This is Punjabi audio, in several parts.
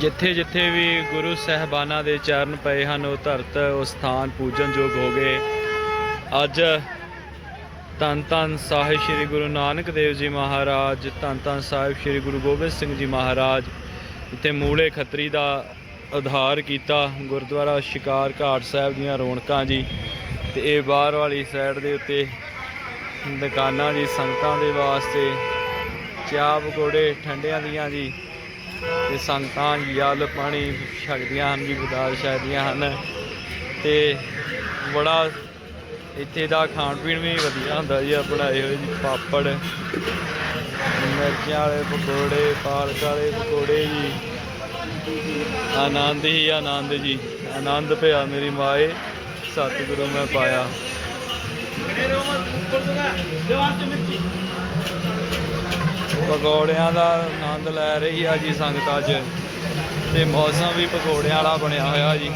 ਜਿੱਥੇ ਜਿੱਥੇ ਵੀ ਗੁਰੂ ਸਹਿਬਾਨਾਂ ਦੇ ਚਰਨ ਪਏ ਹਨ, ਉਹ ਧਰਤ, ਉਹ ਸਥਾਨ ਪੂਜਨਯੋਗ ਹੋ ਗਏ। ਅੱਜ ਧੰਨ ਧੰਨ ਸਾਹਿਬ ਸ੍ਰੀ ਗੁਰੂ ਨਾਨਕ ਦੇਵ ਜੀ ਮਹਾਰਾਜ, ਧੰਨ ਧੰਨ ਸਾਹਿਬ ਸ੍ਰੀ ਗੁਰੂ ਗੋਬਿੰਦ ਸਿੰਘ ਜੀ ਮਹਾਰਾਜ, ਇੱਥੇ ਮੂਲੇ ਖੱਤਰੀ ਦਾ ਉਧਾਰ ਕੀਤਾ, ਗੁਰਦੁਆਰਾ ਸ਼ਿਕਾਰ ਘਾਟ ਸਾਹਿਬ ਦੀਆਂ ਰੌਣਕਾਂ ਜੀ, ਤੇ ਇਹ ਬਾਹਰ ਵਾਲੀ ਸਾਈਡ ਦੇ ਉੱਤੇ ਦੁਕਾਨਾਂ ਜੀ, ਸੰਗਤਾਂ ਦੇ ਵਾਸਤੇ, ਚਾਹ ਪਕੌੜੇ ਠੰਡਿਆਂ ਦੀਆਂ ਜੀ ਤੇ ਸੰਗਤਾਂ ਜਲ ਪਾਣੀ ਛਕਦੀਆਂ ਹਨ ਜੀ ਬਦਾਲ ਛਕਦੀਆਂ ਹਨ। ਤੇ ਬੜਾ ਇੱਥੇ ਦਾ ਖਾਣ ਪੀਣ ਵੀ ਵਧੀਆ ਹੁੰਦਾ ਜੀ ਬਣਾਏ ਹੋਏ ਜੀ ਪਾਪੜ, ਮਿਰਚਾਂ ਵਾਲੇ ਪਕੌੜੇ, ਪਾਲਕ ਵਾਲੇ ਪਕੌੜੇ ਜੀ। ਆਨੰਦ ਹੀ ਆਨੰਦ ਜੀ, ਆਨੰਦ ਪਿਆ ਮੇਰੀ ਮਾਏ ਸਤਿਗੁਰੂ ਮੈਂ ਪਾਇਆ। ਪਕੌੜਿਆਂ ਦਾ ਆਨੰਦ ਲੈ ਰਹੀ ਆ ਜੀ ਸੰਗਤ ਅੱਜ ਤੇ ਮੌਸਮ ਵੀ ਪਕੌੜਿਆਂ ਵਾਲਾ ਬਣਿਆ ਹੋਇਆ ਜੀ।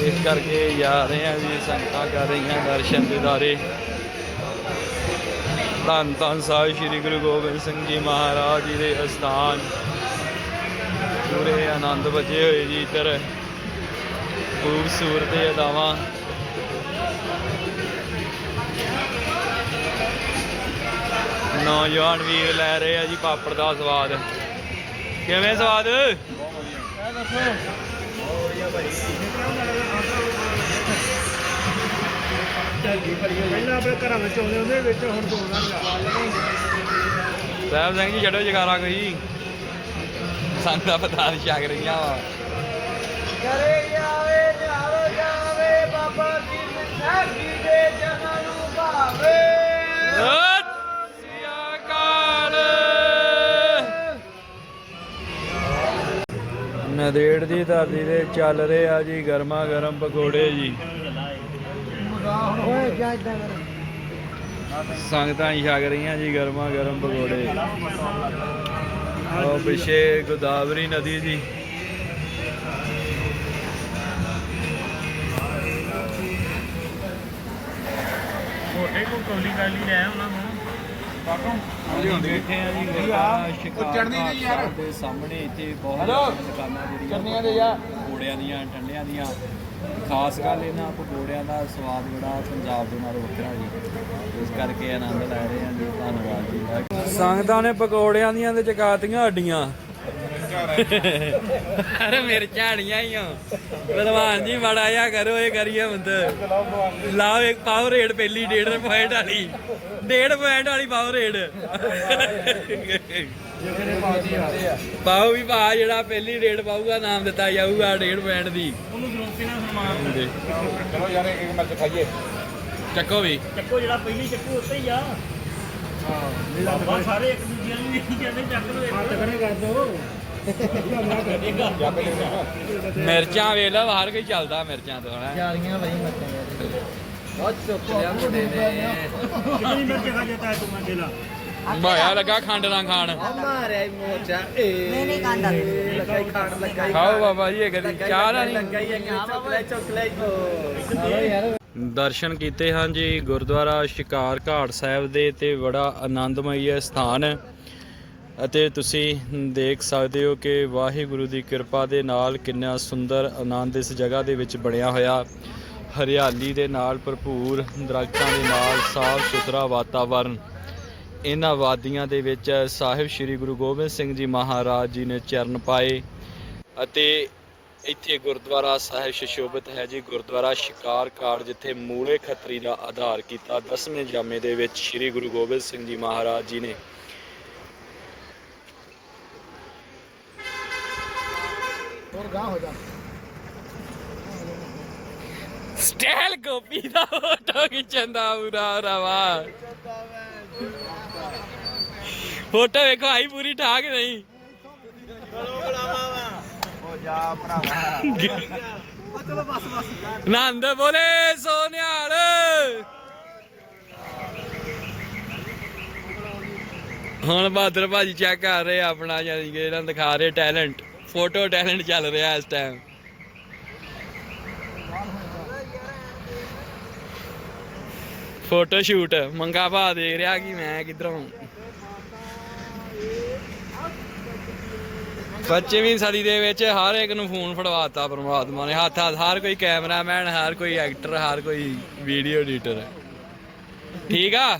ਇਸ ਕਰਕੇ ਜਾ ਰਹੇ ਆ ਜੀ, ਸੰਗਤਾਂ ਕਰ ਰਹੀਆਂ ਦਰਸ਼ਨ ਦਿਦਾਰੇ। ਧੰਨ ਧੰਨ ਸਾਹਿਬ ਸ੍ਰੀ ਗੁਰੂ ਗੋਬਿੰਦ ਸਿੰਘ ਜੀ ਮਹਾਰਾਜ ਜੀ ਦੇ ਅਸਥਾਨ। ਪੂਰੇ ਆਨੰਦ ਵਜੇ ਹੋਏ ਜੀ ਇੱਧਰ। ਖੂਬਸੂਰਤ ਅਦਾਵਾਂ ਨੌਜਵਾਨ ਵੀਰ ਲੈ ਰਹੇ ਆ ਜੀ ਪਾਪੜ ਦਾ ਸਵਾਦ। ਕਿਵੇਂ ਸਵਾਦ? ਪਹਿਲਾਂ ਆਪਣੇ ਘਰਾਂ ਵਿੱਚ ਆਉਂਦੇ ਹੁੰਦੇ ਵਿੱਚ ਹੁਣ ਦੋਨਾਂ ਸਾਹਿਬ ਸਿੰਘ ਜੀ ਛੱਡੋ ਜਗਾਰਾ ਕੋਈ। ਸੰਗਤਾਂ ਪਤਾ ਨਹੀਂ ਛਕ ਰਹੀਆਂ ਵਾ। ਕਰੇ ਆਵੇ ਨਿਹਾਰੋ ਜਾਵੇ ਬਾਬਾ ਜੀ ਮਿੱਠਾਗੀ ਦੇ ਜਨਾਂ ਨੂੰ ਭਾਵੇ। ਨਦੇੜ ਦੀ ਧਰਤੀ ਤੇ ਚੱਲ ਰਹੇ ਆ ਜੀ ਗਰਮਾ ਗਰਮ ਪਕੌੜੇ ਜੀ। ਸੰਗਤਾਂ ਹੀ ਛਕ ਰਹੀਆਂ ਜੀ ਗਰਮਾ ਗਰਮ ਪਕੌੜੇ। ਉਹ ਪਿੱਛੇ ਗੋਦਾਵਰੀ ਨਦੀ ਜੀ। ਮੋਟੇ ਕੋ ਕੋਲੀ ਕਾਲੀ ਲੈ ਉਹਨਾਂ ਨੂੰ। ਬੈਠੇ ਆ ਜੀ ਉਹ ਚੜ੍ਹਨੀ ਨਹੀਂ ਯਾਰ। ਦੇ ਸਾਹਮਣੇ ਇੱਥੇ ਬਹੁਤ ਹੈਲੋ। ਦੁਕਾਨਾਂ ਜਿਹੜੀਆਂ ਚੜ੍ਹਨੀਆਂ ਦੇ ਜਾ। ਪਕੌੜਿਆਂ ਦੀਆਂ ਠੰਡਿਆਂ ਦੀਆਂ ਖਾਸ ਗੱਲ ਇਹਨਾਂ ਪਕੌੜਿਆਂ ਦਾ ਸਵਾਦ ਬੜਾ ਪੰਜਾਬ ਦੇ ਨਾਲੋਂ ਵੱਖਰਾ ਜੀ ਇਸ ਕਰਕੇ ਆਨੰਦ ਲੈ ਰਹੇ ਹਾਂ ਜੀ ਧੰਨਵਾਦ ਜੀ ਸੰਗਤਾਂ ਨੇ ਪਕੌੜਿਆਂ ਦੀਆਂ ਤੇ ਚਕਾਤੀਆਂ ਹੱਡੀਆਂ ਅਰੇ ਮਿਰਚਾਂ ਹੜੀਆਂ ਹੀ ਆ। ਭਲਵਾਨ ਜੀ ਮੜਾ ਆ ਕਰੋ ਇਹ ਕਰੀਏ ਬੰਦ ਲਾਓ ਇੱਕ ਪਾਵਰ ਰੇਡ ਪਹਿਲੀ 1.5 ਪੁਆਇੰਟ ਵਾਲੀ। 1.5 ਪੁਆਇੰਟ ਵਾਲੀ ਪਾਵਰ ਰੇਡ ਪਾਓ ਵੀ ਭਾ ਜਿਹੜਾ ਪਹਿਲੀ ਰੇਡ ਪਾਊਗਾ ਨਾਮ ਦਿੱਤਾ ਜਾਊਗਾ 1.5 ਪੁਆਇੰਟ ਦੀ। ਉਹਨੂੰ ਗਰੋਪੀ ਨਾਲ ਸਨਮਾਨ ਚਲੋ ਯਾਰ ਇੱਕ ਮਿੰਟ ਖਾਈਏ ਚੱਕੋ ਵੀ। ਚੱਕੋ ਜਿਹੜਾ ਪਹਿਲੀ ਚੱਕੂ ਉੱਤੇ ਹੀ ਆ। ਹਾਂ। ਸਾਰੇ ਇੱਕ ਦੂਜੇ ਨੂੰ ਵੇਖੀ ਜਾਂਦੇ ਚੱਕ ਲੋ ਹੱਥ ਖੜੇ ਕਰ ਦੋ। ਮਿਰਚਾਂ ਵੇਖ ਲੈ ਬਾਹਰ ਕੋਈ ਚੱਲਦਾ ਮਿਰਚਾਂ ਤੋਂ ਹਨਾ। ਜਾਲੀਆਂ ਬਈ ਮੱਤਾਂ ਬਹੁਤ ਚੁੱਕ ਲਿਆ ਮੁੰਡੇ ਨੇ। ਕਿੰਨੀ ਮਿਰਚ ਖਾ ਜਾਂਦਾ ਤੂੰ ਮੈਂ ਦੇਲਾ ਭਾਇਆ ਲੱਗਾ ਖੰਡ ਨਾ ਖਾਣ। ਮਾਰਿਆ ਮੋਚਾ। ਏ ਨਹੀਂ, ਨਹੀਂ ਖਾਂਦਾ। ਲੱਗਾ ਹੀ ਖਾਣ ਲੱਗਾ ਹੀ ਖਾਓ ਬਾਬਾ ਜੀ ਇਹ ਕਦੀ ਚਾਹ ਨਾ ਨਹੀਂ ਦਰਸ਼ਨ ਕੀਤੇ ਹਨ ਜੀ ਗੁਰਦੁਆਰਾ ਸ਼ਿਕਾਰ ਘਾਟ ਸਾਹਿਬ ਦੇ ਤੇ ਬੜਾ ਆਨੰਦਮਈ ਹੈ ਸਥਾਨ ਅਤੇ ਤੁਸੀਂ ਦੇਖ ਸਕਦੇ ਹੋ ਕਿ ਵਾਹਿਗੁਰੂ ਦੀ ਕਿਰਪਾ ਦੇ ਨਾਲ ਕਿੰਨਾ ਸੁੰਦਰ ਆਨੰਦ ਇਸ ਜਗ੍ਹਾ ਦੇ ਵਿੱਚ ਬਣਿਆ ਹੋਇਆ। ਹਰਿਆਲੀ ਦੇ ਨਾਲ ਭਰਪੂਰ ਦਰਖਤਾਂ ਦੇ ਨਾਲ ਸਾਫ਼ ਸੁਥਰਾ ਵਾਤਾਵਰਨ। ਇਹਨਾਂ ਵਾਦੀਆਂ ਦੇ ਵਿੱਚ ਸਾਹਿਬ ਸ੍ਰੀ ਗੁਰੂ ਗੋਬਿੰਦ ਸਿੰਘ ਜੀ ਮਹਾਰਾਜ ਜੀ ਨੇ ਚਰਨ ਪਾਏ ਅਤੇ ਇੱਥੇ ਗੁਰਦੁਆਰਾ ਸਾਹਿਬ ਸ਼ਸ਼ੋਭਿਤ ਹੈ ਜੀ। ਗੁਰਦੁਆਰਾ ਸ਼ਿਕਾਰ ਘਾਟ ਜਿੱਥੇ ਮੂਲੇ ਖੱਤਰੀ ਦਾ ਆਧਾਰ ਕੀਤਾ। ਦਸਵੇਂ ਜਾਮੇ ਦੇ ਵਿੱਚ ਸ੍ਰੀ ਗੁਰੂ ਗੋਬਿੰਦ ਸਿੰਘ ਜੀ ਮਹਾਰਾਜ ਜੀ ਨੇ ਹੋਰ ਗਾਂ ਹੋ ਜਾ। ਸਟਾਈਲ ਗੋਪੀ ਦਾ ਫੋਟੋ ਖਿੱਚਦਾ ਪੂਰਾ ਰਵਾ। ਫੋਟੋ ਵੇਖੋ, ਆਈ ਪੂਰੀ ਠਾਕ ਨਹੀਂ। ਹੋ ਜਾ ਭਰਾਵਾ ਨੰਦ ਬੋਲੇ, ਸੋਨਿਆਲ। ਹੁਣ ਬਾਦਰ ਭਾਜੀ ਚੈੱਕ ਕਰ ਰਹੇ ਆ ਆਪਣਾ, ਯਾਨੀ ਕਿ ਇਹਨਾਂ ਦਿਖਾ ਰਹੇ ਟੈਲੈਂਟ ਫੋਟੋ ਟੈਲੈਂਟ ਚੱਲ ਰਿਹਾ ਇਸ ਟਾਈਮ ਫੋਟੋ ਸ਼ੂਟ, ਮੰਗਾ ਭਾ ਦੇਖ ਰਿਹਾ ਕਿ ਮੈਂ ਕਿੱਧਰੋਂ? 25ਵੀਂ ਸਦੀ ਦੇ ਵਿੱਚ ਹਰ ਇੱਕ ਨੂੰ ਫੋਨ ਫੜਵਾਤਾ ਪਰਮਾਤਮਾ ਨੇ। ਹੱਥ ਹੱਥ, ਹਰ ਕੋਈ ਕੈਮਰਾਮੈਨ, ਹਰ ਕੋਈ ਐਕਟਰ ਹਰ ਕੋਈ ਵੀਡੀਓ ਐਡੀਟਰ ਠੀਕ ਆ?